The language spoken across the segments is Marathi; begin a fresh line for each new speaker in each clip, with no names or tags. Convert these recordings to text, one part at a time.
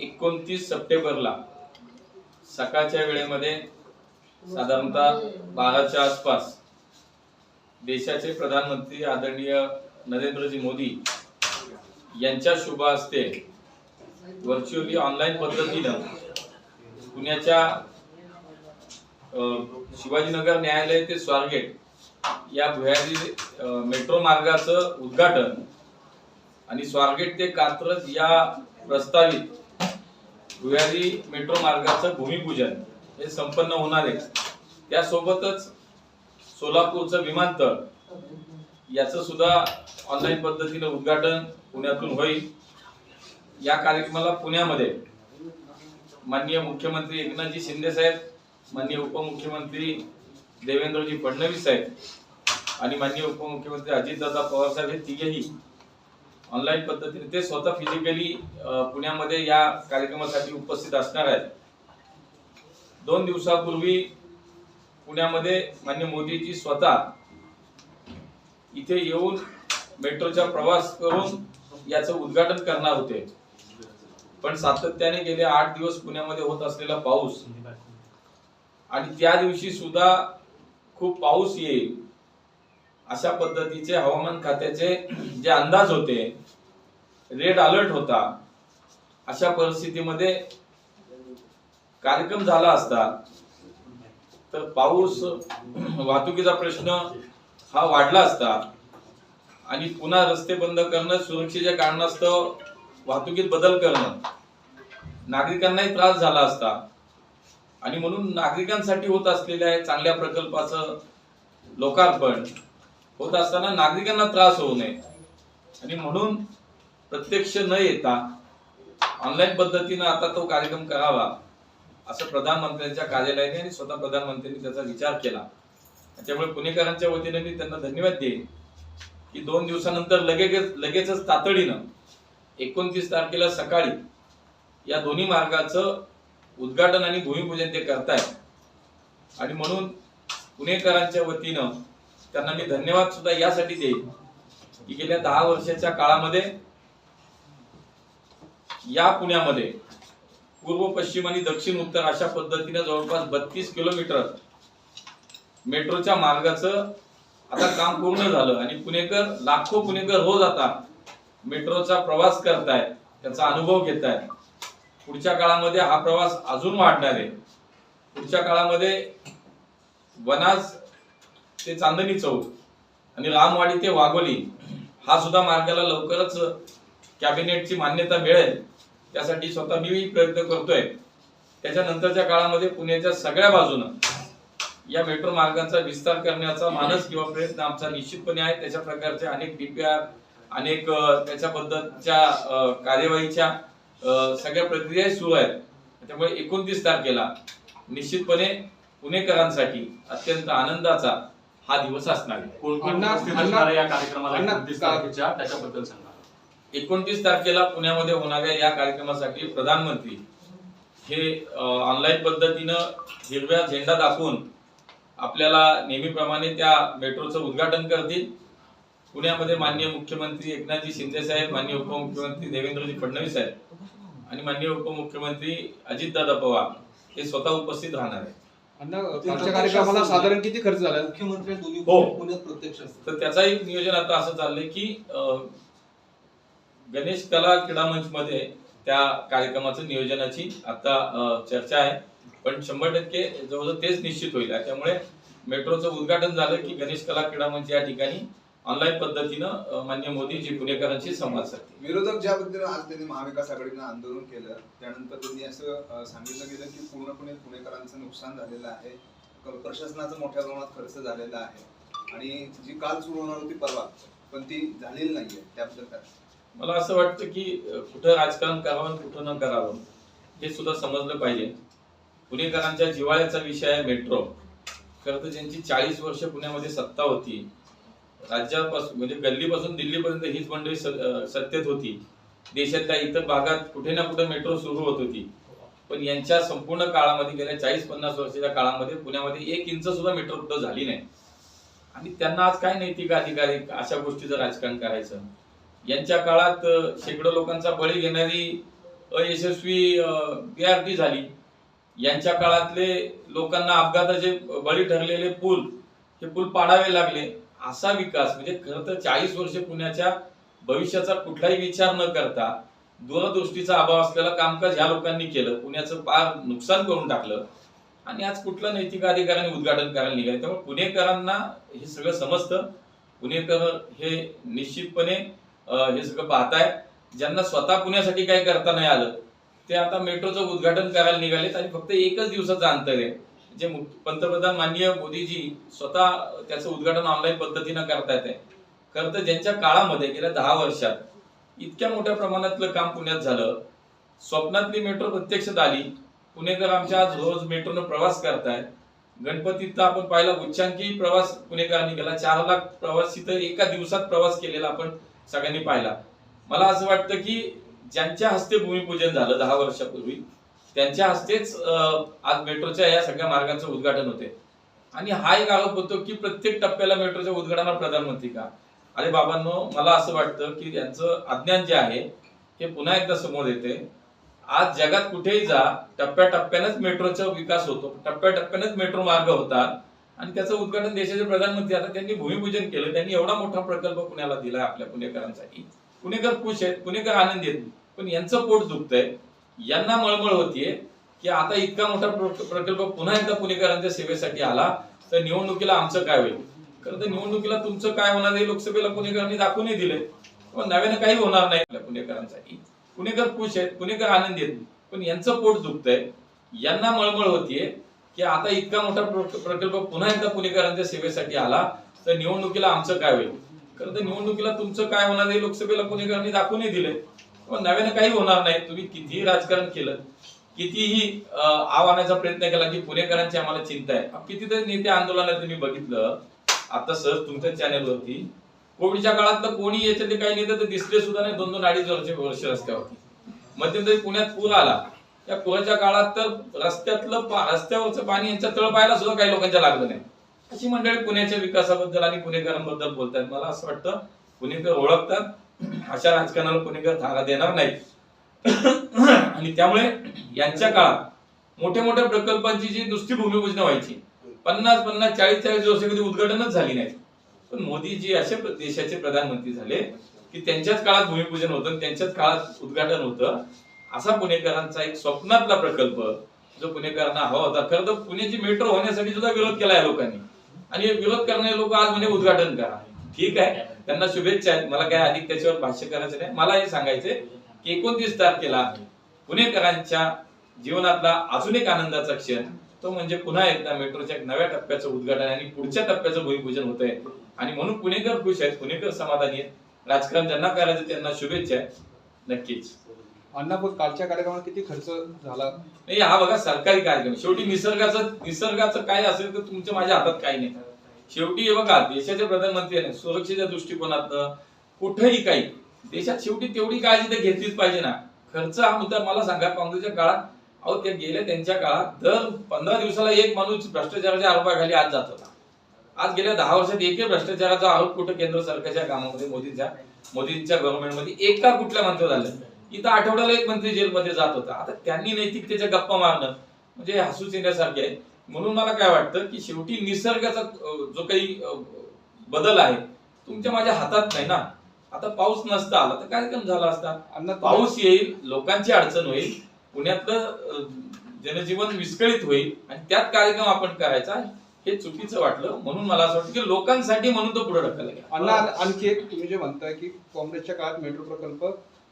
एकोणतीस सप्टेंबरला सकाळच्या वेळेमध्ये साधारणतः बाराच्या आसपास देशाचे प्रधानमंत्री आदरणीय नरेंद्रजी मोदी यांच्या शुभ हस्ते व्हर्च्युअली ऑनलाईन पद्धतीनं पुण्याच्या शिवाजीनगर न्यायालय ते स्वारगेट या भुयारी मेट्रो मार्गाचं उद्घाटन आणि स्वारगेट ते कात्रज या प्रस्तावित भुयारी मेट्रो मार्गाचं भूमिपूजन हे संपन्न होणार आहे. त्यासोबतच सोलापूरचं विमानतळ याचं सुद्धा ऑनलाईन पद्धतीने उद्घाटन पुण्यातून होईल. या कार्यक्रमाला पुण्यामध्ये माननीय मुख्यमंत्री एकनाथजी शिंदे साहेब माननीय उपमुख्यमंत्री देवेंद्रजी फडणवीस साहेब आणि माननीय उपमुख्यमंत्री अजितदादा पवार साहेब हे तिघेही ऑनलाईन पद्धतीने ते स्वतः फिजिकली पुण्यामध्ये या कार्यक्रमासाठी उपस्थित असणार आहेत. दोन दिवसापूर्वी पुण्यामध्ये मान्य मोदीजी स्वतः इथे येऊन मेट्रोचा प्रवास करून याचं उद्घाटन करणार होते. पण सातत्याने गेले आठ दिवस पुण्यामध्ये होत असलेला पाऊस. आणि त्या दिवशी सुद्धा खूप पाऊस येईल. अशा पद्धतीचे हवामान खात्याचे जे अंदाज होते रेड अलर्ट होता अशा परिस्थितीमध्ये कार्यक्रम झाला असता तर पाऊस वाहतुकीचा प्रश्न हा वाढला असता आणि पुन्हा रस्ते बंद करणं सुरक्षेच्या कारणास्तव वाहतुकीत बदल करणं नागरिकांनाही त्रास झाला असता. आणि म्हणून नागरिकांसाठी होत असलेल्या चांगल्या प्रकल्पाचं लोकार्पण होत असताना नागरिकांना त्रास होऊ नये. आणि म्हणून प्रत्यक्ष न येता ऑनलाईन पद्धतीनं आता तो कार्यक्रम करावा असं प्रधानमंत्र्यांच्या कार्यालयाने आणि स्वतः प्रधानमंत्र्यांनी त्याचा विचार केला. त्यामुळे पुणेकरांच्या वतीने मी त्यांना धन्यवाद देईन की दोन दिवसानंतर लगेच लगेचच तातडीनं एकोणतीस तारखेला सकाळी या दोन्ही मार्गाचं उद्घाटन आणि भूमिपूजन ते करतायत. आणि म्हणून पुणेकरांच्या वतीनं त्यांना मी धन्यवाद सुद्धा यासाठी देईन. की गेल्या दहा वर्षाच्या काळामध्ये या पुण्यामध्ये पूर्व पश्चिम आणि दक्षिण उत्तर अशा पद्धतीने जवळपास बत्तीस किलोमीटर मेट्रोच्या मार्गाचं आता काम पूर्ण झालं आणि पुणेकर लाखो पुणेकर रोज आता मेट्रोचा प्रवास करतायत त्याचा अनुभव घेत आहेत पुढच्या काळामध्ये हा प्रवास अजून वाढणार आहे. पुढच्या काळामध्ये वनाज ते चांदणी चौक आणि रामवाडी ते वाघोली हा सुद्धा मार्गाला लवकरच कॅबिनेटची मान्यता मिळेल. त्यासाठी स्वतः मी प्रयत्न करतोय. त्याच्यानंतरच्या काळामध्ये पुण्याच्या सगळ्या बाजूनं या मेट्रो मार्गाचा विस्तार करण्याचा मानस किंवा प्रयत्न आमचा निश्चितपणे आहे. त्याच्या प्रकारचे अनेक डीपीआर अनेक त्याच्याबद्दलच्या कार्यवाहीच्या सगळ्या प्रक्रियाही सुरू आहेत. त्यामुळे एकोणतीस तारखेला निश्चितपणे पुणेकरांसाठी अत्यंत आनंदाचा हा दिवस असणार आहे.
कोण कोण
अण्णा-
उपस्थित
अण्णा-
असणार आहे या कार्यक्रमाला
अण्णा-
एकोणतीस तारखेच्या? त्याच्याबद्दल सांगा.
एकोणतीस तारखेला पुण्यामध्ये होणाऱ्या या कार्यक्रमासाठी प्रधानमंत्री हे ऑनलाईन पद्धतीनं हिरव्या झेंडा दाखवून आपल्याला नेहमीप्रमाणे त्या मेट्रोचं उद्घाटन करतील. पुण्यामध्ये माननीय मुख्यमंत्री एकनाथजी शिंदे साहेब माननीय उपमुख्यमंत्री देवेंद्रजी फडणवीस साहेब आणि माननीय उपमुख्यमंत्री अजितदादा पवार हे स्वतः उपस्थित राहणार आहेत.
आमच्या कार्यक्रमाला साधारण किती खर्च झाला?
मुख्यमंत्री दोन्ही
हो.
पुण्यात प्रत्यक्ष असतात.
तर त्याचाही नियोजन आता असं चाललंय की अं, गणेश कला क्रीडा मंच मध्ये त्या कार्यक्रमाचं नियोजनाची आता अं, चर्चा आहे. पण शंभर टक्के जवळजवळ तेच निश्चित होईल. त्यामुळे मेट्रोचं उद्घाटन झालं की गणेश कला क्रीडा मंच या ठिकाणी ऑनलाईन पद्धतीनं मान्य मोदीजी पुणेकरांशी संवाद साधतील.
विरोधक ज्या पद्धतीने आज त्यांनी महाविकास आघाडीनं आंदोलन केलं त्यानंतर त्यांनी असं सांगितलं गेलं की पूर्णपणे पुणेकरांचं नुकसान झालेलं आहे प्रशासनाचा मोठ्या प्रमाणात खर्च झालेला आहे. आणि जी काल सुरू होणार होती परवा पण ती झालेली नाहीये त्याबद्दल काय?
मला असं वाटतं की कुठं राजकारण करावं कुठं न करावं हे सुद्धा समजलं पाहिजे. पुणेकरांच्या जिव्हाळ्याचा विषय आहे मेट्रो. खरं तर ज्यांची चाळीस वर्ष पुण्यामध्ये सत्ता होती राज्यापासून म्हणजे गल्लीपासून दिल्लीपर्यंत हीच मंडळी सत्तेत होती. देशातल्या इतर भागात कुठे ना कुठे मेट्रो सुरू होत होती. पण यांच्या संपूर्ण काळामध्ये गेल्या चाळीस पन्नास वर्षाच्या काळामध्ये पुण्यामध्ये एक इंच सुद्धा मेट्रो कुठं झाली नाही. आणि त्यांना आज काय नैतिक अधिकारी अशा गोष्टीचं राजकारण करायचं? यांच्या काळात शेकडो लोकांचा बळी घेणारी अयशस्वी बीआरटी झाली. यांच्या काळातले लोकांना अपघाताचे बळी ठरलेले पूल हे पूल पाडावे लागले. असा विकास म्हणजे खरं तर चाळीस वर्ष पुण्याच्या भविष्याचा कुठलाही विचार न करता दूरदृष्टीचा अभाव असलेलं कामकाज ह्या लोकांनी केलं पुण्याचं फार नुकसान करून टाकलं. आणि आज कुठलं नैतिक अधिकाऱ्यांनी उद्घाटन करायला निघाले त्यामुळे पुणेकरांना हे सगळं समजतं. पुणेकर हे निश्चितपणे हे सगळं पाहताय. ज्यांना स्वतः पुण्यासाठी काही करता नाही आलं ते आता मेट्रोचं उद्घाटन करायला निघालेत आणि फक्त एकच दिवसाचं अंतर आहे. जे मुख- पंतप्रधान माननीय मोदीजी स्वतः त्याचं उद्घाटन ऑनलाईन पद्धतीनं करतायत येते खरं तर ज्यांच्या काळामध्ये गेल्या दहा वर्षात इतक्या मोठ्या प्रमाणातलं काम पुण्यात झालं. स्वप्नातली मेट्रो प्रत्यक्षात आली. पुणेकर आमच्या आज रोज मेट्रोनं प्रवास करतायत. गणपतीत तर आपण पाहिला उच्चांकी प्रवास पुणेकरांनी केला. चार लाख प्रवासी तर एका दिवसात प्रवास केलेला आपण सगळ्यांनी पाहिला. मला असं वाटतं की ज्यांच्या हस्ते भूमिपूजन झालं दहा वर्षापूर्वी त्यांच्या हस्तेच आज मेट्रोच्या या सगळ्या मार्गांचं उद्घाटन होते. आणि हा एक आरोप होतो की प्रत्येक टप्प्याला मेट्रोच्या उद्घाटनाला प्रधानमंत्री का? अरे बाबांनो मला असं वाटतं की यांचं अज्ञान जे आहे हे पुन्हा एकदा समोर येते. आज जगात कुठेही जा टप्प्याटप्प्यानेच मेट्रोचा विकास होतो. टप्प्याटप्प्यानेच मेट्रो मार्ग होतात. आणि त्याचं उद्घाटन देशाचे प्रधानमंत्री आता त्यांनी भूमिपूजन केलं त्यांनी एवढा मोठा प्रकल्प पुण्याला दिला आपल्या पुणेकरांसाठी. पुणेकर खुश आहेत पुणेकर आनंदी आहेत पण यांचं पोट दुखतंय. यांना मळमळ होतीये की आता इतका मोठा प्रकल्प पुन्हा एकदा पुणेकरांच्या सेवेसाठी आला तर निवडणुकीला आमचं काय होईल? खरं तर निवडणुकीला तुमचं काय होणार हे लोकसभेला पुणेकरांनी दाखवूनही दिले. पण नव्यानं काही होणार नाही आपल्या पुणेकरांसाठी. पुणेकर खुश आहेत पुणेकर आनंदी आहेत. पण यांचं पोट दुखतंय. यांना मळमळ होतीये की आता इतका मोठा प्रकल्प पुन्हा एकदा पुणेकरांच्या सेवेसाठी आला तर निवडणुकीला आमचं काय होईल? खरं तर निवडणुकीला तुमचं काय होणार हे लोकसभेला पुणेकरांनी दाखवूनही दिले. मग नव्याने काही होणार नाही. तुम्ही कितीही राजकारण केलं कितीही आव्हानाचा प्रयत्न केला की पुणेकरांची आम्हाला चिंता आहे. कितीतरी नेते आंदोलनात तुम्ही बघितलं आता सहज तुमच्या चॅनेलवरती कोविडच्या काळात तर कोणी याच्यातले काही नेते तर दिसले सुद्धा नाही दोन दोन अडीच वर्ष वर्ष रस्त्यावरती. मध्यंतरी पुण्यात पूर आला. त्या पुराच्या काळात तर रस्त्यातलं रस्त्यावरचं पाणी यांच्या तळ पाहायला सुद्धा काही लोकांच्या लागलं नाही. अशी मंडळी पुण्याच्या विकासाबद्दल आणि पुणेकरांबद्दल बोलतात मला असं वाटतं पुणेकर ओळखतात अशा राजकारणाला पुणेकर धागा देणार नाही. आणि त्यामुळे यांच्या काळात मोठ्या मोठ्या प्रकल्पांची जी नुसती भूमिपूजन व्हायची पन्नास पन्नास चाळीस चाळीस वर्ष कधी उद्घाटनच झाली नाही. पण मोदीजी असे देशाचे प्रधानमंत्री झाले की त्यांच्याच काळात भूमिपूजन होतं आणि त्यांच्याच काळात उद्घाटन होतं. असा पुणेकरांचा एक स्वप्नातला प्रकल्प जो पुणेकरांना हवा होता. खरं तर पुण्याची मेट्रो होण्यासाठी सुद्धा विरोध केला या लोकांनी. आणि विरोध करणारे लोक आज म्हणजे उद्घाटन करा. ठीक आहे? त्यांना शुभेच्छा आहेत. मला काय अधिक त्याच्यावर भाष्य करायचं नाही. मला हे सांगायचंय की एकोणतीस तारखेला पुणेकरांच्या जीवनातला अजून एक आनंदाचा क्षण तो म्हणजे पुन्हा एकदा मेट्रोच्या एक नव्या टप्प्याचं उद्घाटन आणि पुढच्या टप्प्याचं भूमिपूजन होत आहे आणि म्हणून पुणेकर खुश आहेत पुणेकर समाधानी आहेत. राजकारण ज्यांना करायचं त्यांना शुभेच्छा आहेत. नक्कीच.
अण्णा पण कालच्या कार्यक्रमात किती खर्च झाला?
नाही हा बघा सरकारी कार्यक्रम. शेवटी निसर्गाचं निसर्गाचं काय असेल तर तुमच्या माझ्या हातात काही नाही. शेवटी हे बघा देशाचे प्रधानमंत्री आहे सुरक्षेच्या दृष्टिकोनातनं कुठेही काही देशात शेवटी तेवढी काळजी तर घेतलीच पाहिजे ना. खर्च हा मुद्दा मला सांगा काँग्रेसच्या काळात अहो ते गेले त्यांच्या काळात दर पंधरा दिवसाला एक माणूस भ्रष्टाचाराच्या आरोपाखाली आज जात होता. आज गेल्या दहा वर्षात एकही भ्रष्टाचाराचा आरोप कुठं केंद्र सरकारच्या कामामध्ये मोदींच्या मोदींच्या गव्हर्नमेंटमध्ये एका कुठल्या मंत्री झालं इथं आठवड्याला एक मंत्री जेलमध्ये जात होता. आता त्यांनी नैतिकतेच्या गप्पा मारणं म्हणजे हसूच येण्यासारखे आहे. म्हणून मला काय वाटतं की शेवटी निसर्गाचा जो काही बदल आहे तुमच्या माझ्या हातात नाही ना. आता पाऊस नसता आला तर कार्यक्रम झाला असता. पाऊस येईल लोकांची अडचण होईल पुण्यातलं जनजीवन विस्कळीत होईल आणि त्यात कार्यक्रम आपण करायचा हे चुकीचं वाटलं. म्हणून मला असं वाटतं की लोकांसाठी म्हणून तो पुढे ढकलला गेला.
आणखी एक तुम्ही जे म्हणताय की काँग्रेसच्या काळात मेट्रो प्रकल्प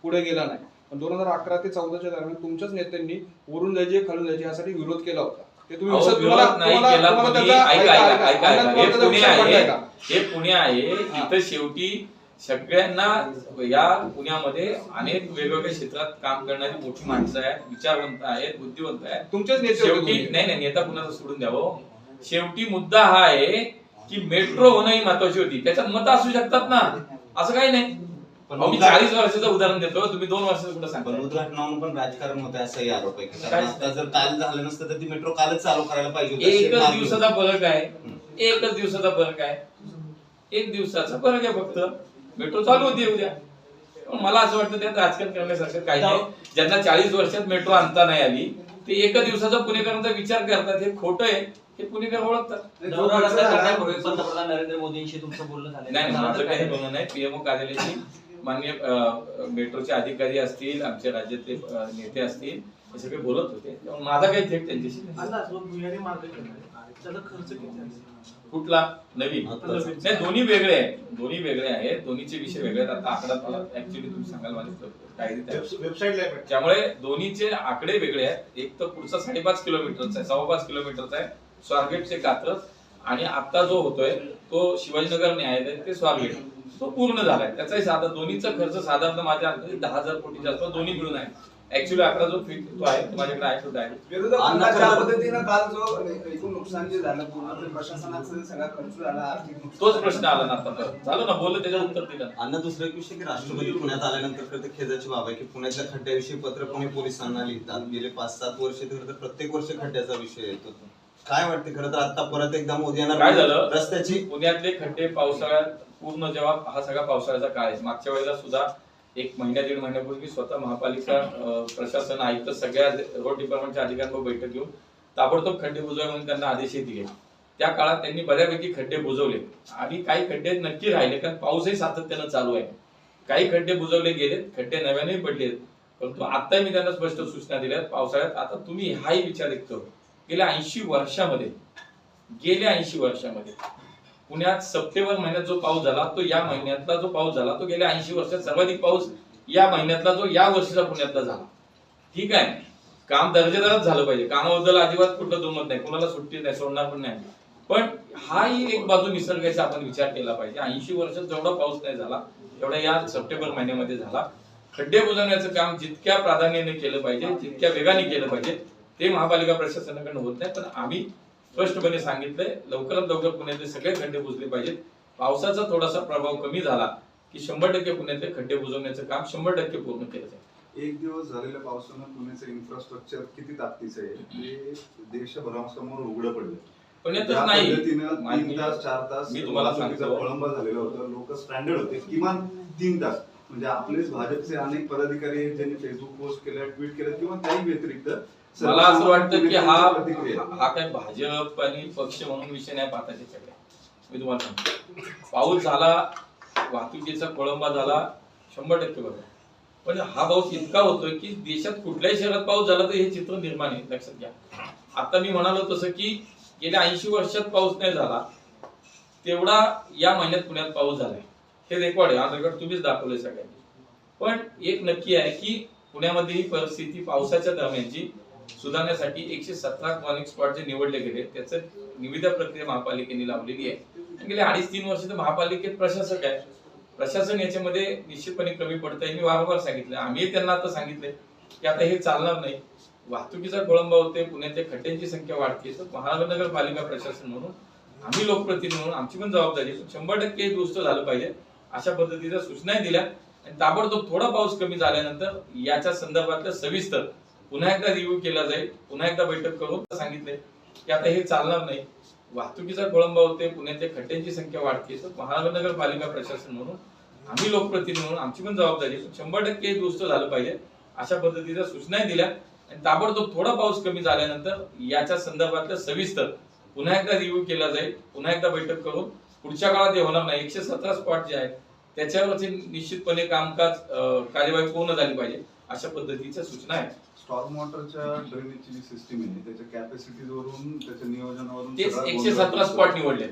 पुढे गेला नाही. पण दोन हजार अकरा ते चौदाच्या दरम्यान तुमच्याच नेत्यांनी वरून जायचे खालून जायचे यासाठी विरोध केला होता. ते तुम्ही
अहो,
विसर-
विरोध
तुम्हाला-
नाही
तुम्हाला-
केला
तुम्हाला
कोणी.
त्याचा-
ऐका,
ऐका,
ऐका, ऐका,
अण्णा,
ऐका.
तुम्हाला
हे
त्याचा
पुणे
पडलाय
आहे
का?
हे पुणे आहे
हा.
इथं शेवटी सगळ्यांना या पुण्यामध्ये अनेक वेगवेगळ्या क्षेत्रात काम करणारी मोठी माणसं आहेत विचारवंत आहेत बुद्धिवंत आहेत
तुमचेच नेते होते
शेवटी
तुम्ही.
नाही नाही नेता कुणाचा सोडून द्यावं शेवटी मुद्दा हा आहे की मेट्रो होणं ही महत्वाची होती त्याच्यात मत असू शकतात ना असं काही नाही
पण
मी चाळीस वर्षाचं उदाहरण देतो तुम्ही दोन वर्षाचं कुठं
पण
सांगता
उद्घाटनावरून पण राजकारण होत आहे असाही आरोप आहे.
काय?
कारण आता जर काल झालं नसतं तर ती मेट्रो कालच चालू करायला पाहिजे होती. अशी
एकच
मागणी
दिवसाचा
होती.
फरक आहे. एकच दिवसाचा फरक आहे. एक दिवसाचा फरक आहे फक्त. मेट्रो चालू होती उद्या. पण मला असं वाटतं त्यात राजकारण करण्यासारखं काही नाही. ज्यांना चाळीस वर्षात मेट्रो आणता नाही आली ते एका दिवसाचा पुणेकरांचा विचार करतात. हे खोटं आहे. हे पुणेकर ओळखतात.
जो झाला,
पंतप्रधान नरेंद्र मोदींशी तुमचं बोलणं झालं
नाही नाही, माझं काही बोलणं नाही. पीएमओ कार्यालयाची मान्य मेट्रोचे अधिकारी असतील आमचे राज्यातले नेते असतील हे सगळे बोलत होते. माझा काही थेट त्यांच्याशी कुठला? नवीन. नाही दोन्ही वेगळे आहेत. दोन्ही वेगळे आहेत. दोन्हीचे विषय वेगळे आहेत. आता आकडा मला ऍक्च्युली तुम्ही सांगाल माझे काय
वेबसाईटला
त्यामुळे दोन्हीचे आकडे वेगळे आहेत. एक तर पुढचा साडेपाच किलोमीटरचा आहे सव्वा पाच किलोमीटरचा आहे स्वारगेटचे कात्रज. आणि आता जो होतोय तो शिवाजीनगर न्यायालय ते स्वारगेट. तो पूर्ण झालाय. त्याचाही साधा दोन्हीचा खर्च साधारण माझ्या अंदाजे दहा हजार कोटीच्या आसपास दोन्ही मिळून आहे. ऍक्च्युली आकडा जो फिट तो आहे तो माझ्याकडे आहे
पद्धतीनं काल जो एकूण नुकसान जे झालं पूर्ण ते प्रशासनाचं सगळा खर्च झाला आर्थिक नुकसान
तोच प्रश्न आला ना आता. तर. झालं ना बोललं त्याच्यावर उत्तर दिलं.
अण्णा दुसरा एक विषय की राष्ट्रपती पुण्यात आल्यानंतर खरं तर खेदाची बाब आहे की पुण्यातल्या खड्ड्याविषयी पत्र पुणे पोलिसांना लिहितात. गेले पाच सात वर्ष खरं तर प्रत्येक वर्षी खड्ड्याचा विषय येतो. काय वाटते खरं तर आता परत एकदा मोदी
काय
येणार
झालं?
रस्त्याची?
पुण्यातले खड्डे पावसाळ्यात पूर्ण जेव्हा हा सगळा पावसाळ्याचा काळ आहे. मागच्या वेळेला सुद्धा एक महिन्या दीड महिन्यापूर्वी स्वतः महापालिका अं, प्रशासन आयुक्त सगळ्या रोड डिपार्टमेंटच्या अधिकाऱ्यांवर बैठक घेऊन ताबडतोब खड्डे बुजवा म्हणून त्यांना आदेशही दिले त्या काळात त्यांनी बऱ्यापैकी खड्डे बुजवले. आणि काही खड्डे नक्की राहिले कारण पाऊसही सातत्यानं चालू आहे. काही खड्डे बुजवले गेलेत खड्डे नव्यानेही पडलेत. परंतु आता मी त्यांना स्पष्ट सूचना दिल्या पावसाळ्यात आता तुम्ही हाही विचार एक करू. गेल्या ऐंशी वर्षामध्ये गेल्या ऐंशी वर्षामध्ये पुण्यात सप्टेंबर महिन्यात जो पाऊस झाला तो या महिन्यातला जो पाऊस झाला तो गेल्या ऐंशी वर्षात सर्वाधिक पाऊस या महिन्यातला जो या वर्षीचा पुण्यातला झाला. ठीक आहे? काम दर्जेदारच झालं पाहिजे. कामाबद्दल अजिबात कुठलं दुमत नाही कोणाला सुट्टी नाही सोडणार पण नाही. पण हाही एक बाजू निसर्गाचा आपण विचार केला पाहिजे. ऐंशी वर्षात जेवढा पाऊस नाही झाला तेवढा या सप्टेंबर महिन्यामध्ये झाला. खड्डे बुजवण्याचं काम जितक्या प्राधान्याने केलं पाहिजे जितक्या वेगाने केलं पाहिजे ते महापालिका प्रशासनाकडून होत नाही पण आम्ही स्पष्टपणे सांगितलंय लवकरात लवकर पुण्यातले सगळे खड्डे बुजले पाहिजेत. पावसाचा थोडासा प्रभाव कमी झाला की शंभर टक्के पुण्यातले खड्डे बुजवण्याचं काम शंभर टक्के पूर्ण केलं जाईल.
एक दिवस झालेल्या पावसानं पुण्याचं इन्फ्रास्ट्रक्चर किती ताकदीचं आहे? ते देशभरासमोर उघडं पडलं
पुण्यातच नाही.
तीन तास चार तास
मी तुम्हाला
वाहतुकीचा
सांगतो.
खोळंबा झालेला होता. लोक स्टँडर्ड होते. किमान तीन तास. म्हणजे आपलेच भाजपचे अनेक पदाधिकारी आहेत ज्यांनी फेसबुक पोस्ट केल्या ट्विट केल्या किंवा व्यतिरिक्त
मला असं वाटतं की हा. हा काय भाजप आणि पक्ष म्हणून विषय नाही पाहता त्याच्याकडे मी तुम्हाला सांगतो. पाऊस झाला वाहतुकीचा खोळंबा झाला शंभर टक्के बरोबर. पण हा पाऊस इतका होतोय की देशात कुठल्याही शहरात पाऊस झाला तर हे चित्र निर्माण आहे लक्षात घ्या. आता मी म्हणालो तसं की गेल्या ऐंशी वर्षात पाऊस नाही झाला तेवढा या महिन्यात पुण्यात पाऊस झालाय. हे रेकॉर्ड आहे हा रेकॉर्ड तुम्हीच दाखवले सगळ्यांनी. पण एक नक्की आहे की पुण्यामध्ये ही परिस्थिती पावसाच्या दरम्यानची सुधारण्यासाठी एकशे सतरा कॉनिक स्पॉट जे निवडले गेले त्याचं निविदा प्रक्रिया महापालिकेने लावलेली आहे. गेले अडीच तीन वर्ष तर महापालिकेत प्रशासक आहे. प्रशासन याच्यामध्ये निश्चितपणे कमी पडत आहे मी वारंवार सांगितलं आम्ही त्यांना आता सांगितलंय की आता हे चालणार नाही. वाहतुकीचा खोळंबा होते पुण्याच्या खड्ड्यांची संख्या वाढते तर महानगरपालिका प्रशासन म्हणून आम्ही लोकप्रतिनिधी म्हणून आमची पण जबाबदारी शंभर टक्के दुरुस्त झालं पाहिजे. अशा पद्धतीच्या सूचनाही दिल्या. आणि ताबडतोब थोडा पाऊस कमी झाल्यानंतर याच्या संदर्भातल्या सविस्तर पुन्हा एकदा रिव्ह्यू केला जाईल. पुन्हा एकदा बैठक करून सांगितले की आता हे चालणार नाही. वाहतुकीचा खोळंबा होते पुण्यातल्या खड्ड्यांची संख्या वाढते तर महानगरपालिका प्रशासन म्हणून आम्ही लोकप्रतिनिधी म्हणून आमची पण जबाबदारी शंभर टक्के दुरुस्त झालं पाहिजे. अशा पद्धतीच्या सूचनाही दिल्या. आणि ताबडतोब थोडा पाऊस कमी झाल्यानंतर याच्या संदर्भातल्या सविस्तर पुन्हा एकदा रिव्ह्यू केला जाईल. पुन्हा एकदा बैठक करून पुढच्या काळात हे होणार नाही. एकशे सतरा स्पॉट जे आहेत त्याच्यावरती निश्चितपणे कामकाज कार्यवाही पूर्ण झाली पाहिजे. अशा पद्धतीच्या सूचना आहेत.
स्टॉर्म वॉटरच्या ड्रेनेजची जी सिस्टीम आहे त्याच्या कॅपॅसिटीवरून त्याच्या नियोजनावरून
तेच
सगळा
एकशे
गोंधळ
सतरा. स्पॉट निवडले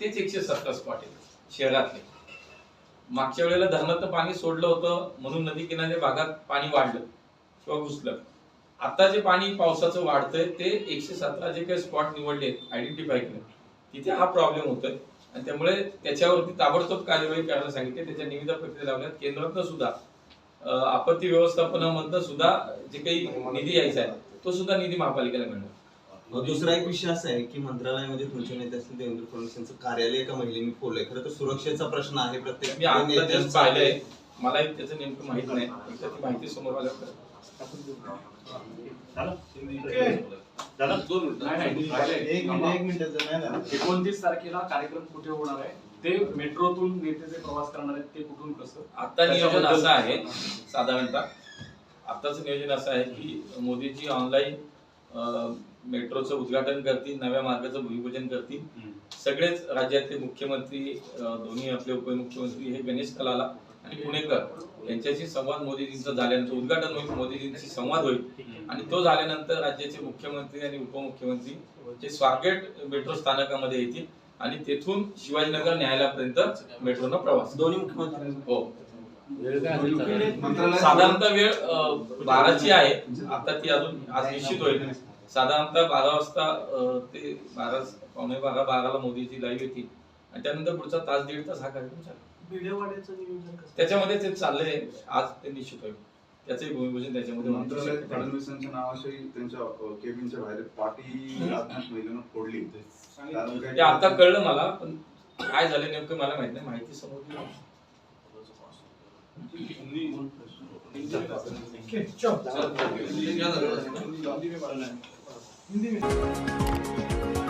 तेच एकशे सतरा स्पॉट आहेत शहरातले. मागच्या वेळेला धरणातलं पाणी सोडलं होतं म्हणून नदी किनारे भागात पाणी वाढलं किंवा घुसलं. आता जे पाणी पावसाचं वाढतंय ते एकशे सतरा जे काही स्पॉट निवडले आयडेंटिफाय केले. तिथे हा प्रॉब्लेम होतोय. आणि त्यामुळे त्याच्यावरती ताबडतोब कार्यवाही करायला सांगितले. त्याच्या निविदा प्रक्रिया लावल्यात. केंद्रातनं सुद्धा आपत्ती व्यवस्थापनामधनं सुद्धा जे काही निधी यायचा आहे तो सुद्धा निधी महापालिकेला मिळणार.
मग दुसरा एक विषय असा आहे की मंत्रालयामध्ये तुमचे नेते असतील देवेंद्र फडणवीस यांचं कार्यालय एका महिलेने खोललंय. खरं तर सुरक्षेचा प्रश्न आहे प्रत्येक
मी आता
नेत्यांचा.
जस्ट पाहिलंय. मला त्याचं नेमकं माहीत नाही. एकदा ती माहिती समोर आल्यावर
नाही, नाही,
एक मिनिट एक मिनिटाचं नाही झालं.
एकोणतीस तारखेला कार्यक्रम कुठे होणार आहे? ते मेट्रोतून नेते जे प्रवास करणार आहेत ते कुठून कसं?
आता नियोजन असं आहे साधारणतः. आताच नियोजन असं आहे की मोदीजी ऑनलाईन मेट्रोचं उद्घाटन करतील नव्या मार्गाचं भूमिपूजन करतील. सगळेच राज्यातले मुख्यमंत्री दोन्ही आपले उपमुख्यमंत्री हे गणेश कलाला आणि पुणेकर यांच्याशी संवाद मोदीजींचा झाल्यानंतर उद्घाटन होईल मोदीजींशी संवाद होईल. आणि तो झाल्यानंतर राज्याचे मुख्यमंत्री आणि उपमुख्यमंत्री जे स्वारगेट मेट्रो स्थानकामध्ये येतील आणि तेथून शिवाजीनगर न्यायालयापर्यंत मेट्रोनं प्रवास
दोन्ही मुख्यमंत्री
हो. साधारणतः वेळ बाराची आहे. आता ती अजून आज निश्चित होईल. साधारणतः बारा वाजता ते बारा पावणे बारा बाराला मोदीची लाईव्ह येतील. आणि त्यानंतर पुढचा तास दीड तास हा कार्यक्रम चालेल त्याच्यामध्ये ते चाललंय. आज ते निश्चित होईल. त्याचंही भूमिपूजन त्याच्यामध्ये
मंत्रालयात. फडणवीसांच्या नावाशी त्यांच्या केबिनच्या बाहेर पाठी अज्ञात महिलेनं फोडली
ते आता कळलं मला पण काय झालं नेमकं मला माहीत नाही माहिती समोर.
हिंदी में